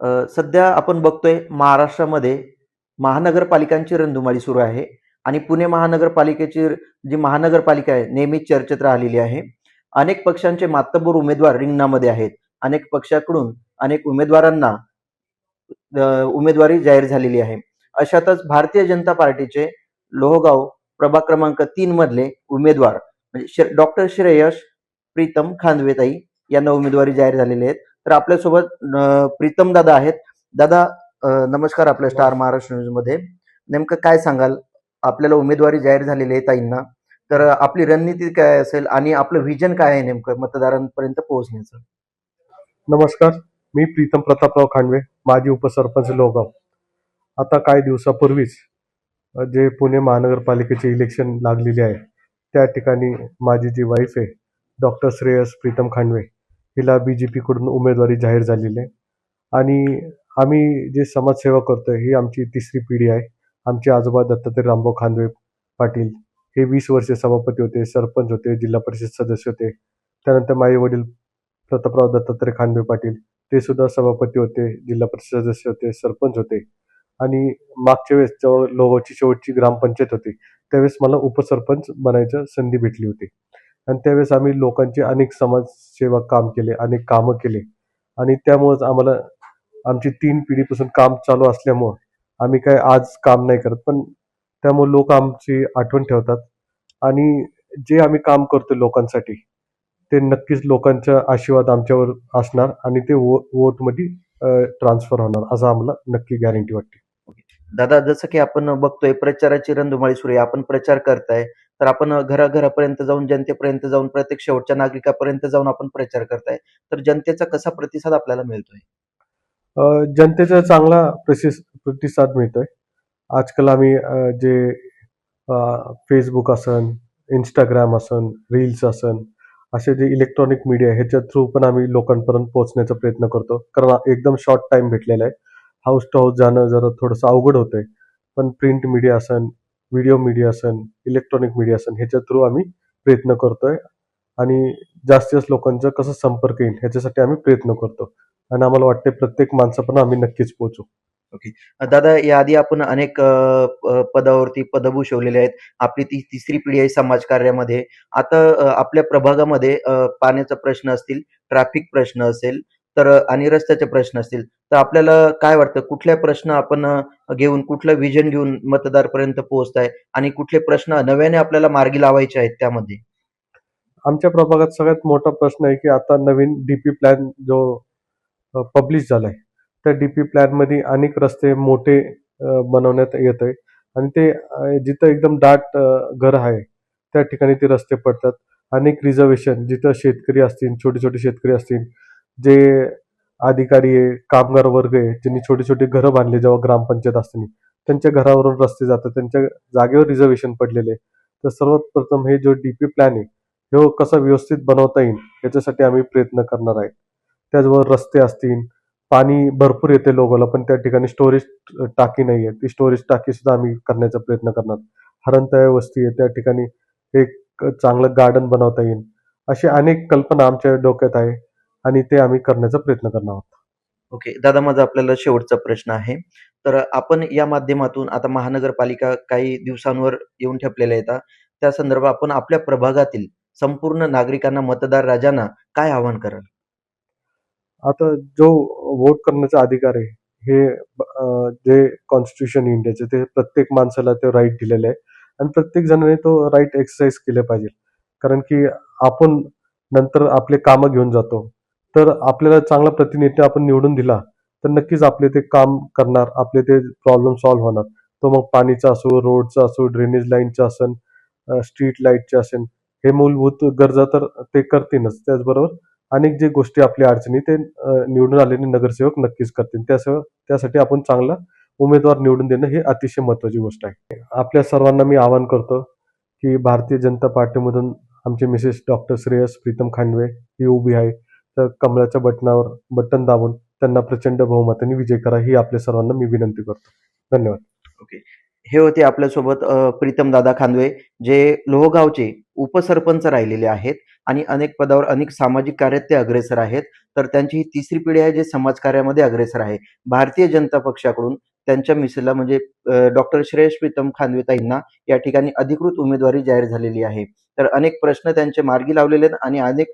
सध्या आपण बघतोय महाराष्ट्रामध्ये महानगरपालिकांची रणधुमाळी सुरू आहे आणि पुणे महानगरपालिकेची जी महानगरपालिका आहे नेहमीच चर्चेत राहिलेली आहे. अनेक पक्षांचे मातब्बर उमेदवार रिंगणामध्ये आहेत. अनेक पक्षाकडून अनेक उमेदवारांना उमेदवारी जाहीर झालेली आहे. अशातच भारतीय जनता पार्टीचे लोहगाव प्रभाग क्रमांक तीन मधले उमेदवार म्हणजे डॉक्टर श्रेयश प्रीतम खांदवेताई यांना उमेदवारी जाहीर झालेली आहेत. तर आपल्यासोबत प्रीतम दादा आहेत. दादा नमस्कार आपल्या स्टार महाराष्ट्र न्यूजमध्ये. नेमकं काय सांगाल? आपल्याला उमेदवारी जाहीर झालेली आहे ताईंना. तर आपली रणनीती काय असेल आणि आपलं व्हिजन काय आहे नेमकं मतदारांपर्यंत पोहोचण्याचं? नमस्कार मी प्रीतम प्रतापराव खांडवे माजी उपसरपंच लोगाव आता काही दिवसापूर्वीच जे पुणे महानगरपालिकेचे इलेक्शन लागलेले आहे त्या ठिकाणी माझी जी वाईफ आहे डॉक्टर श्रेयस प्रीतम खांडवे हिला बी जे पीकडून उमेदवारी जाहीर झालेली आहे. आणि आम्ही जे समाजसेवा करतो ही आमची तिसरी पिढी आहे. आमचे आजोबा दत्तात्रय रामभाऊ खांदवे पाटील हे वीस वर्षे सभापती होते सरपंच होते जिल्हा परिषद सदस्य होते. त्यानंतर माझे वडील प्रतापराव दत्तात्रय खांदवे पाटील ते सुद्धा सभापती होते जिल्हा परिषद सदस्य होते सरपंच होते. आणि मागच्या वेळेस जेव्हा लोगावची शेवटची ग्रामपंचायत होती त्यावेळेस मला उपसरपंच बनायचं संधी भेटली होती. आणि त्यावेळेस आम्ही लोकांचे अनेक समाजसेवा काम केले अनेक कामं केले. आणि त्यामुळेच आम्हाला आमची तीन पिढीपासून काम चालू असल्यामुळं आम्ही काय आज काम नाही करत पण त्यामुळे लोक आमची आठवण ठेवतात. आणि जे आम्ही काम करतो लोकांसाठी ते नक्कीच लोकांचा आशीर्वाद आमच्यावर असणार आणि ते वो वोटमध्ये ट्रान्सफर होणार असं आम्हाला नक्की गॅरंटी वाटते. दादा जसं की आपण बघतोय प्रचाराची रंधुमाळी सुरू आहे. आपण प्रचार करताय. तर आपण घराघरापर्यंत जाऊन जनतेपर्यंत जाऊन प्रत्येक शेवटच्या नागरिकापर्यंत जाऊन आपण प्रचार करताय. तर जनतेचा कसा प्रतिसाद आपल्याला मिळतोय? जनतेचा चांगला प्रतिसाद मिळतोय. आजकाल आम्ही जे फेसबुक असन इंस्टाग्राम असन रील्स असन असे जे इलेक्ट्रॉनिक मीडिया ह्याच्या थ्रू पण आम्ही लोकांपर्यंत पोहोचण्याचा प्रयत्न करतो. कारण एकदम शॉर्ट टाइम भेटलेला आहे. हाऊस टू हाऊस जाणं जरा थोडंसं अवघड होतंय. पण प्रिंट मीडिया असन व्हिडिओ मीडिया असन इलेक्ट्रॉनिक मीडिया असन ह्याच्या थ्रू आम्ही प्रयत्न करतोय. आणि जास्तीत जास्त लोकांचा कसं संपर्क येईल ह्याच्यासाठी आम्ही प्रयत्न करतो. आणि आम्हाला वाटते प्रत्येक माणसापर्यंत आम्ही नक्कीच पोहोचू. दादा याआधी आपण अनेक पदावरती पदभूषवलेले आहेत. आपली ती तिसरी पिढी आहे समाजकार्यामध्ये आता आपल्या प्रभागामध्ये पाण्याचा प्रश्न असतील ट्रॅफिक प्रश्न असेल तर आणि रस्त्याचे प्रश्न असतील तर आपल्याला काय वाटतं? कुठल्या प्रश्न आपण घेऊन कुठलं विजन घेऊन मतदारपर्यंत पोहोचताय? आणि कुठले प्रश्न नव्याने आपल्याला मार्गी लावायचे आहेत त्यामध्ये? आमच्या प्रभागात सगळ्यात मोठा प्रश्न आहे की आता नवीन डीपी प्लॅन जो पब्लिश झालाय त्या डीपी प्लॅनमध्ये अनेक रस्ते मोठे बनवण्यात येत आहे आणि ते जिथं एकदम दाट घर आहे त्या ठिकाणी ते रस्ते पडतात. अनेक रिझर्वेशन जिथं शेतकरी असतील छोटे छोटे शेतकरी असतील जे अधिकारी आहे कामगार वर्ग आहे ज्यांनी छोटी छोटी घरं बांधले जेव्हा ग्रामपंचायत असताना त्यांच्या घरावरून रस्ते जातात त्यांच्या जागेवर रिझर्वेशन पडलेले आहे. तर सर्वात प्रथम हे जो डी पी प्लॅन आहे हे कसा व्यवस्थित बनवता येईल याच्यासाठी आम्ही प्रयत्न करणार आहे. त्याचबरोबर रस्ते असतील पाणी भरपूर येते लोकांना पण त्या ठिकाणी स्टोरेज टाकी नाही आहे. ती स्टोरेज टाकी सुद्धा आम्ही करण्याचा प्रयत्न करणार. हरणतळ्या वस्ती आहे त्या ठिकाणी एक चांगलं गार्डन बनवता येईल. अशी अनेक कल्पना आमच्या डोक्यात आहे. आणि ते आम्ही करण्याचा प्रयत्न करणार आहोत. ओके दादा माझा आपल्याला शेवटचा प्रश्न आहे. तर आपण या माध्यमातून आता महानगरपालिका काही दिवसांवर येऊन ठेपलेल्या येतात. त्या संदर्भात आपण आपल्या प्रभागातील संपूर्ण नागरिकांना मतदार राजांना काय आवाहन कराल? आता जो वोट करण्याचा अधिकार आहे हे जे कॉन्स्टिट्यूशन इंडियाचे ते प्रत्येक माणसाला ते राईट दिलेले आहे. आणि प्रत्येक जणाने तो राईट एक्सरसाइज केले पाहिजे. कारण की आपण नंतर आपले कामं घेऊन जातो. तर आपल्याला चांगला प्रतिनिधी आपण निवडून दिला तर नक्कीच आपले ते काम करणार आपले ते प्रॉब्लेम सॉल्व्ह होणार. तो मग पाणीचा असो रोडचा असो ड्रेनेज लाईनचा असेल स्ट्रीट लाईटचे असेल हे मूलभूत गरजा तर ते करतीलच त्याचबरोबर अनेक जे गोष्टी आपल्या अडचणी ते निवडून आलेले नगरसेवक नक्कीच करतील. त्यासह त्यासाठी आपण चांगला उमेदवार निवडून देणं ही अतिशय महत्वाची गोष्ट आहे. आपल्या सर्वांना मी आवाहन करतो की भारतीय जनता पार्टीमधून आमचे मिसेस डॉक्टर श्रेयस प्रीतम खांडवे ही उभी आहे. तर कमळाच्या बटनावर बटन दाबून त्यांना प्रचंड बहुमताने विजय करा ही आपल्या सर्वांना मी विनंती करतो. धन्यवाद. ओके. हे होते आपल्यासोबत प्रीतम दादा खांदवे जे लोहगावचे उपसरपंच राहिलेले आहेत आणि अनेक पदावर अनेक सामाजिक कार्यात ते अग्रेसर आहेत. तर त्यांची ही तिसरी पिढी आहे जे समाजकार्यामध्ये अग्रेसर आहे. भारतीय जनता पक्षाकडून त्यांच्या मिसेला म्हणजे डॉक्टर श्रेयस प्रीतम खानवेताईंना या ठिकाणी अधिकृत उमेदवारी जाहीर झालेली आहे. तर अनेक प्रश्न त्यांचे मार्गी लावलेले आहेत आणि अनेक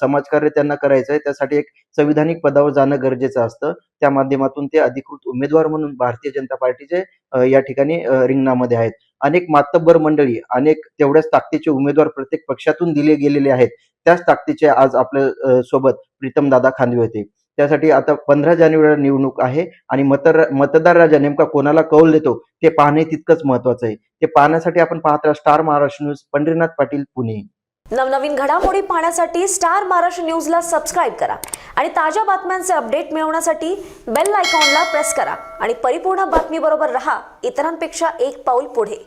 समाजकार्य त्यांना करायचं आहे. त्यासाठी एक संविधानिक पदावर जाणं गरजेचं असतं. त्या माध्यमातून ते अधिकृत उमेदवार म्हणून भारतीय जनता पार्टीचे या ठिकाणी रिंगणामध्ये आहेत. अनेक मातब्बर मंडळी अनेक तेवढ्याच ताकदीचे उमेदवार प्रत्येक पक्षातून दिले गेलेले आहेत. त्याच ताकदीचे आज आपल्यासोबत सोबत प्रीतमदादा खांदवे होते. त्यासाठी आता पंधरा जानेवारीला निवडणूक आहे आणि मतदार मतदार राजा नेमका कोणाला कौल देतो ते पाहणे तितकंच महत्वाचं आहे. ते पाहण्यासाठी आपण पाहत राहा स्टार महाराष्ट्र न्यूज पंढरीनाथ पाटील पुणे. नवनवीन घडामोडी पाहण्यासाठी स्टार महाराष्ट्र न्यूजला सबस्क्राईब करा आणि ताज्या बातम्यांचे अपडेट मिळवण्यासाठी बेल आयकॉनला प्रेस करा आणि परिपूर्ण बातमीबरोबर रहा. इतरांपेक्षा एक पाऊल पुढे.